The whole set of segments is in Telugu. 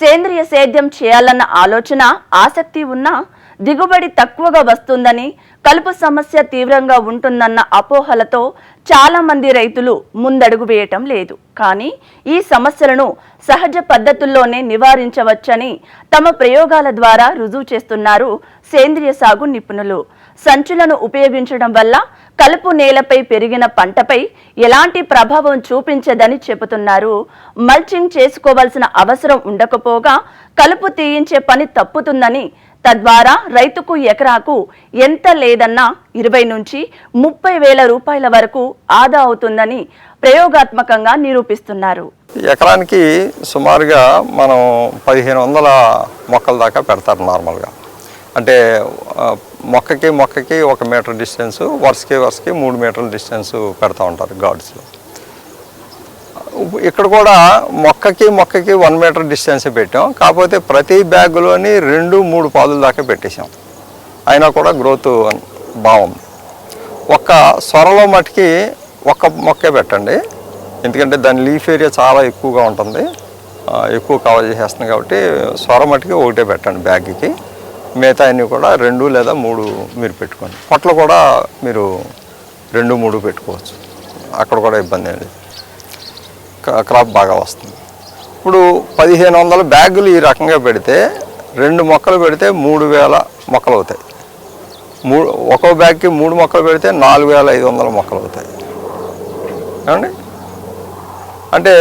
సేంద్రియ సేద్యం చేయాలన్న ఆలోచన ఆసక్తి ఉన్నా దిగుబడి తక్కువగా వస్తుందని కలుపు సమస్య తీవ్రంగా ఉంటుందన్న అపోహలతో చాలా మంది రైతులు ముందడుగు వేయటం లేదు. కానీ ఈ సమస్యలను సహజ పద్ధతుల్లోనే నివారించవచ్చని తమ ప్రయోగాల ద్వారా రుజువు చేస్తున్నారు సేంద్రియ సాగు నిపుణులు. సంచులను ఉపయోగించడం వల్ల కలుపు నేలపై పెరిగిన పంటపై ఎలాంటి ప్రభావం చూపించదని చెబుతున్నారు. మల్చింగ్ చేసుకోవాల్సిన అవసరం ఉండకపోగా కలుపు తీయించే పని తప్పుతుందని తద్వారా రైతుకు ఎకరాకు ఎంత లేదన్నా ఇరవై నుంచి ముప్పై వేల రూపాయల వరకు ఆదా అవుతుందని ప్రయోగాత్మకంగా నిరూపిస్తున్నారు. ఎకరానికి సుమారుగా మనం పదిహేను వందల మొక్కల దాకా పెడతారు నార్మల్గా. అంటే మొక్కకి మొక్కకి ఒక మీటర్ డిస్టెన్స్ వరుసకి వరుసకి మూడు మీటర్ల డిస్టెన్స్ పెడతా ఉంటారు గాడ్స్లో ఇక్కడ కూడా మొక్కకి మొక్కకి వన్ మీటర్ డిస్టెన్స్ పెట్టాం. కాకపోతే ప్రతి బ్యాగ్లోని రెండు మూడు పాదుల దాకా పెట్టేశాం. అయినా కూడా గ్రోత్ బాగుంది. ఒక్క సొరలో మటుకి ఒక్క మొక్కే పెట్టండి. ఎందుకంటే దాని లీఫ్ ఏరియా చాలా ఎక్కువగా ఉంటుంది. ఎక్కువ కవర్ చేసేస్తుంది కాబట్టి సొర మట్టుకి ఒకటే పెట్టండి బ్యాగ్కి. మిగతా అన్నీ కూడా రెండు లేదా మూడు మీరు పెట్టుకోండి. పొట్లు కూడా మీరు రెండు మూడు పెట్టుకోవచ్చు. అక్కడ కూడా ఇబ్బంది ఏం లేదు. క్రాప్ బాగా వస్తుంది. ఇప్పుడు పదిహేను వందల బ్యాగులు ఈ రకంగా పెడితే రెండు మొక్కలు పెడితే మూడు వేల మొక్కలు అవుతాయి. మూడు ఒక్కో బ్యాగ్కి మూడు మొక్కలు పెడితే నాలుగు వేల ఐదు వందల మొక్కలు అవుతాయి. ఏమండి? అంటే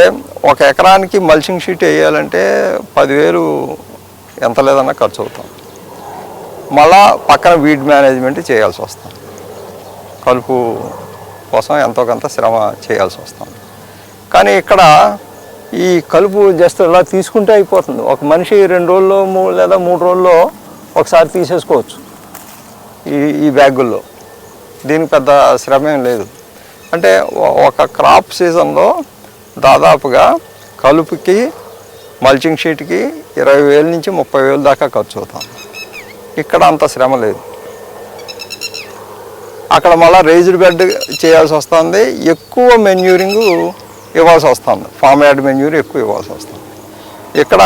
ఒక ఎకరానికి మల్చింగ్ షీట్ వేయాలంటే పదివేలు ఎంత లేదన్నా ఖర్చు అవుతాం. మళ్ళా పక్కన వీడ్ మేనేజ్మెంట్ చేయాల్సి వస్తుంది. కలుపు కోసం ఎంతో కొంత శ్రమ చేయాల్సి వస్తుంది. కానీ ఇక్కడ ఈ కలుపు జస్ట్ ఇలా తీసుకుంటే అయిపోతుంది. ఒక మనిషి రెండు రోజుల్లో మూడు లేదా మూడు రోజుల్లో ఒకసారి తీసేసుకోవచ్చు. ఈ ఈ బ్యాగుల్లో. దీనికి పెద్ద శ్రమ ఏం లేదు. అంటే ఒక క్రాప్ సీజన్లో దాదాపుగా కలుపుకి మల్చింగ్ షీట్కి ఇరవై వేల నుంచి ముప్పై వేలు దాకా ఖర్చు అవుతాం. ఇక్కడ అంత శ్రమ లేదు. అక్కడ మళ్ళీ రేజ్డ్ బెడ్ చేయాల్సి వస్తుంది. ఎక్కువ మెన్యూరింగ్ ఇవ్వాల్సి వస్తుంది. ఫామ్ యార్డ్ మెన్యూర్ ఎక్కువ ఇవ్వాల్సి వస్తుంది. ఇక్కడ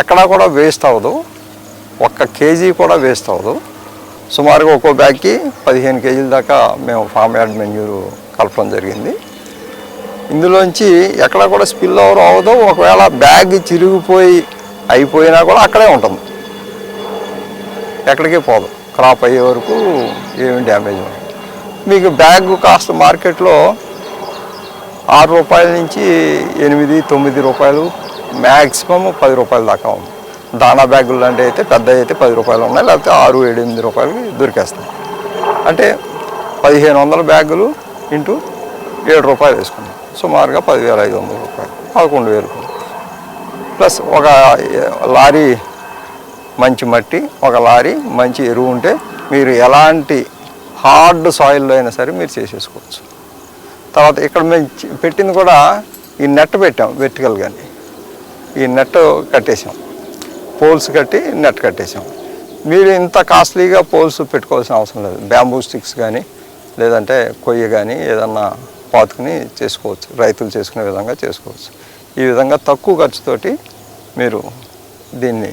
ఎక్కడా కూడా వేస్ట్ అవ్వదు. ఒక్క కేజీ కూడా వేస్ట్ అవ్వదు. సుమారుగా ఒక్కో బ్యాగ్కి పదిహేను కేజీల దాకా మేము ఫామ్ యార్డ్ మెన్యూర్ కలపడం జరిగింది. ఇందులోంచి ఎక్కడ కూడా స్పిల్ ఓవర్ అవ్వదు. ఒకవేళ బ్యాగ్ చిరిగిపోయి అయిపోయినా కూడా అక్కడే ఉంటుంది. ఎక్కడికి పోదు. క్రాప్ అయ్యే వరకు ఏమి డ్యామేజ్ ఉండదు. మీకు బ్యాగ్ కాస్ట్ మార్కెట్లో ఆరు రూపాయల నుంచి ఎనిమిది తొమ్మిది రూపాయలు మ్యాక్సిమం పది రూపాయల దాకా ఉంది. దానా బ్యాగులు లాంటివి అయితే పెద్ద అయితే పది రూపాయలు ఉన్నాయి లేకపోతే ఆరు ఏడు ఎనిమిది రూపాయలకి దొరికేస్తాయి. అంటే పదిహేను వందల బ్యాగులు ఇంటూ ఏడు రూపాయలు వేసుకున్నాం. సుమారుగా పదివేల ఐదు వందల రూపాయలు పదకొండు వేలు. ప్లస్ ఒక లారీ మంచి మట్టి ఒక లారీ మంచి ఎరువు ఉంటే మీరు ఎలాంటి హార్డ్ సాయిల్లో అయినా సరే మీరు చేసేసుకోవచ్చు. తర్వాత ఇక్కడ మేము పెట్టింది కూడా ఈ నెట్ పెట్టాం వెర్టికల్గాని ఈ నెట్ కట్టేసాం. పోల్స్ కట్టి నెట్ కట్టేసాం. మీరు ఇంత కాస్ట్లీగా పోల్స్ పెట్టుకోవాల్సిన అవసరం లేదు. బ్యాంబూ స్టిక్స్ కానీ లేదంటే కొయ్య కానీ ఏదన్నా పాతుకుని చేసుకోవచ్చు. రైతులు చేసుకునే విధంగా చేసుకోవచ్చు. ఈ విధంగా తక్కువ ఖర్చుతోటి మీరు దీన్ని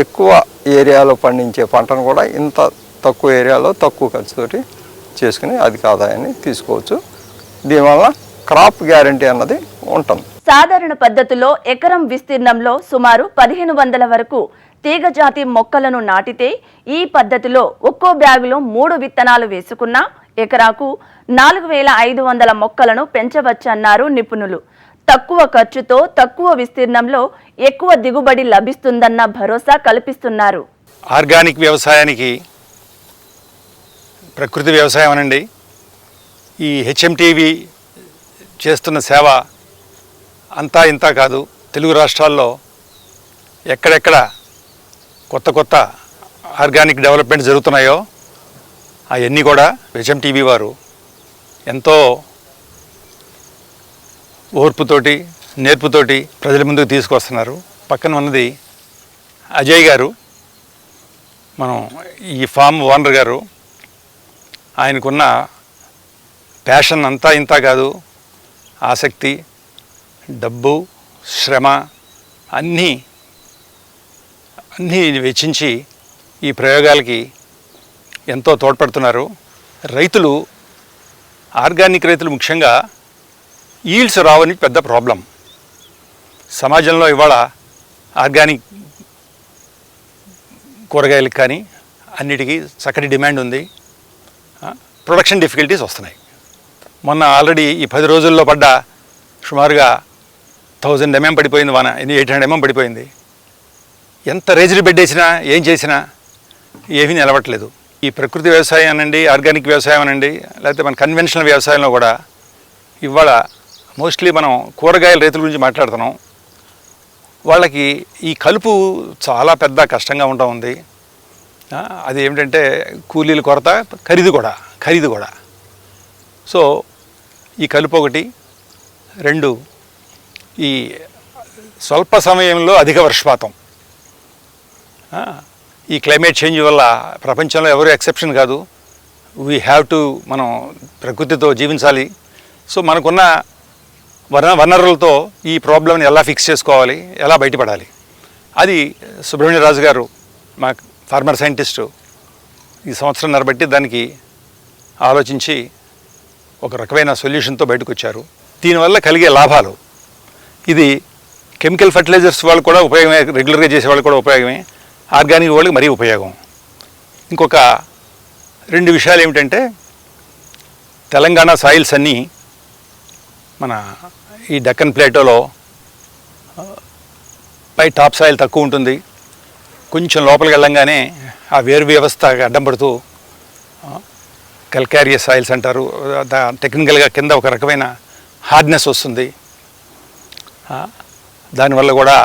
ఎక్కువ ఏరియాలో పండించే పంటను కూడా ఇంత తక్కువ ఏరియాలో తక్కువ ఖర్చుతోటి చేసుకుని అధిక ఆదాయాన్ని తీసుకోవచ్చు. దీనివల్ల క్రాప్ గ్యారంటీ అన్నది ఉంటుంది. సాధారణ పద్ధతిలో ఎకరం విస్తీర్ణంలో సుమారు పదిహేను వందల వరకు తీగజాతి మొక్కలను నాటితే ఈ పద్ధతిలో ఒక్కో బ్యాగులో మూడు విత్తనాలు వేసుకున్నా ఎకరాకు నాలుగు వేల ఐదు వందల మొక్కలను పెంచవచ్చన్నారు నిపుణులు. తక్కువ ఖర్చుతో తక్కువ విస్తీర్ణంలో ఎక్కువ దిగుబడి లభిస్తుందన్న భరోసా కల్పిస్తున్నారు. ఆర్గానిక్ వ్యవసాయానికి ప్రకృతి వ్యవసాయం అనండి ఈ హెచ్ఎంటీవీ చేస్తున్న సేవ అంతా ఇంతా కాదు. తెలుగు రాష్ట్రాల్లో ఎక్కడెక్కడ కొత్త కొత్త ఆర్గానిక్ డెవలప్మెంట్ జరుగుతున్నాయో అవన్నీ కూడా హెచ్ఎంటీవీ వారు ఎంతో ఓర్పుతోటి నేర్పుతోటి ప్రజల ముందుకు తీసుకొస్తున్నారు. పక్కన ఉన్నది అజయ్ గారు. మనం ఈ ఫామ్ ఓనర్ గారు. ఆయనకున్న ప్యాషన్ అంతా ఇంత కాదు. ఆసక్తి డబ్బు శ్రమ అన్నీ అన్నీ వెచ్చించి ఈ ప్రయోగాలకి ఎంతో తోడ్పడుతున్నారు. రైతులు ఆర్గానిక్ రైతులు ముఖ్యంగా ఈల్డ్స్ రావని పెద్ద ప్రాబ్లం. సమాజంలో ఇవాళ ఆర్గానిక్ కూరగాయలకు కానీ అన్నిటికీ చక్కటి డిమాండ్ ఉంది. ప్రొడక్షన్ డిఫికల్టీస్ వస్తున్నాయి. మొన్న ఆల్రెడీ ఈ పది రోజుల్లో పడ్డ సుమారుగా థౌజండ్ ఎంఎం పడిపోయింది వాన ఎయిట్ హండ్రెడ్ ఎంఎం పడిపోయింది. ఎంత రేజులు బెడ్ వేసినా ఏం చేసినా ఏమీ నిలవట్లేదు ఈ ప్రకృతి వ్యవసాయం అనండి ఆర్గానిక్ వ్యవసాయం అనండి లేకపోతే మన కన్వెన్షనల్ వ్యవసాయంలో కూడా ఇవాళ మోస్ట్లీ మనం కూరగాయల రైతుల గురించి మాట్లాడుతున్నాం. వాళ్ళకి ఈ కలుపు చాలా పెద్ద కష్టంగా ఉంటా ఉంది. అది ఏమిటంటే కూలీల కొరత ఖరీదు కూడా ఖరీదు కూడా. సో ఈ కలుపు ఒకటి. రెండు ఈ స్వల్ప సమయంలో అధిక వర్షపాతం. ఈ క్లైమేట్ చేంజ్ వల్ల ప్రపంచంలో ఎవరు ఎక్సెప్షన్ కాదు. వీ హ్యావ్ టు మనం ప్రకృతితో జీవించాలి. సో మనకున్న వన వనరులతో ఈ ప్రాబ్లమ్ని ఎలా ఫిక్స్ చేసుకోవాలి ఎలా బయటపడాలి? అది సుబ్రహ్మణ్య రాజు గారు మా ఫార్మర్ సైంటిస్టు ఈ సంవత్సరం బట్టి దానికి ఆలోచించి ఒక రకమైన సొల్యూషన్తో బయటకు వచ్చారు దీనివల్ల కలిగే లాభాలు. ఇది కెమికల్ ఫర్టిలైజర్స్ వాళ్ళు కూడా ఉపయోగమే రెగ్యులర్గా చేసే వాళ్ళు కూడా ఉపయోగమే. ఆర్గానిక్ వాళ్ళకి మరీ ఉపయోగం. ఇంకొక రెండు విషయాలు ఏమిటంటే తెలంగాణ సాయిల్స్ అన్నీ మన ఈ డక్కన్ ప్లేటోలో పై టాప్ సాయిల్ తక్కువ ఉంటుంది. కొంచెం లోపలికి వెళ్ళంగానే ఆ వేరు వ్యవస్థ అడ్డం పడుతూ కల్కారియస్ సాయిల్స్ అంటారు. టెక్నికల్గా కింద ఒక రకమైన హార్డ్నెస్ వస్తుంది. దానివల్ల కూడా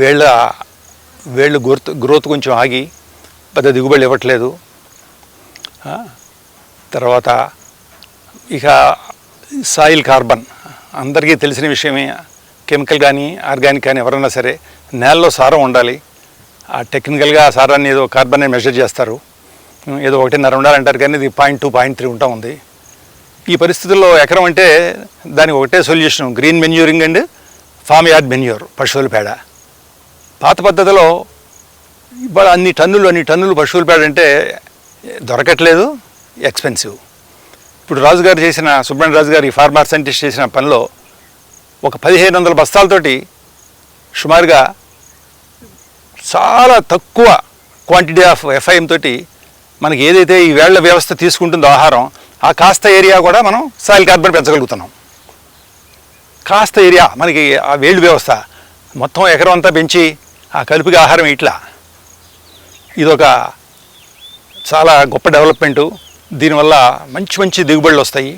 వేళ్ళ వేళ్ళు గ్రోత్ గ్రోత్ కొంచెం ఆగి పెద్ద దిగుబడి ఇవ్వట్లేదు. తర్వాత ఇక సాయిల్ కార్బన్. అందరికీ తెలిసిన విషయమే. కెమికల్ కానీ ఆర్గానిక్ కానీ ఎవరైనా సరే నేలలో సారం ఉండాలి. ఆ టెక్నికల్గా ఆ సారాన్ని ఏదో కార్బన్ మెజర్ చేస్తారు. ఏదో ఒకటిన్నర ఉండాలంటారు కానీ ఇది పాయింట్ టూ పాయింట్ త్రీ ఉంటా ఉంది. ఈ పరిస్థితుల్లో ఎకరం అంటే దానికి ఒకటే solution green manuring and farm yard manure పశువుల పేడ. పాత పద్ధతిలో ఇవాళ అన్ని టన్నులు అన్ని టన్నులు పశువుల పేడ అంటే దొరకట్లేదు ఎక్స్పెన్సివ్. ఇప్పుడు రాజుగారు చేసిన సుబ్రహ్మణ్య రాజు గారి ఫార్మర్ సైంటిస్ట్ చేసిన పనిలో ఒక పదిహేను వందల బస్తాలతోటి సుమారుగా చాలా తక్కువ క్వాంటిటీ ఆఫ్ ఎఫ్ఐఎం తోటి మనకి ఏదైతే ఈ వేళ్ళ వ్యవస్థ తీసుకుంటుందో ఆహారం ఆ కాస్త ఏరియా కూడా మనం సాయిల్ కార్బన్ పెంచగలుగుతున్నాం. కాస్త ఏరియా మనకి ఆ వేళ్ళు వ్యవస్థ మొత్తం ఎకరం అంతా పెంచి ఆ కలుపుకి ఆహారం ఇట్లా. ఇదొక చాలా గొప్ప డెవలప్మెంటు దీనివల్ల మంచి మంచి దిగుబడులు వస్తాయి.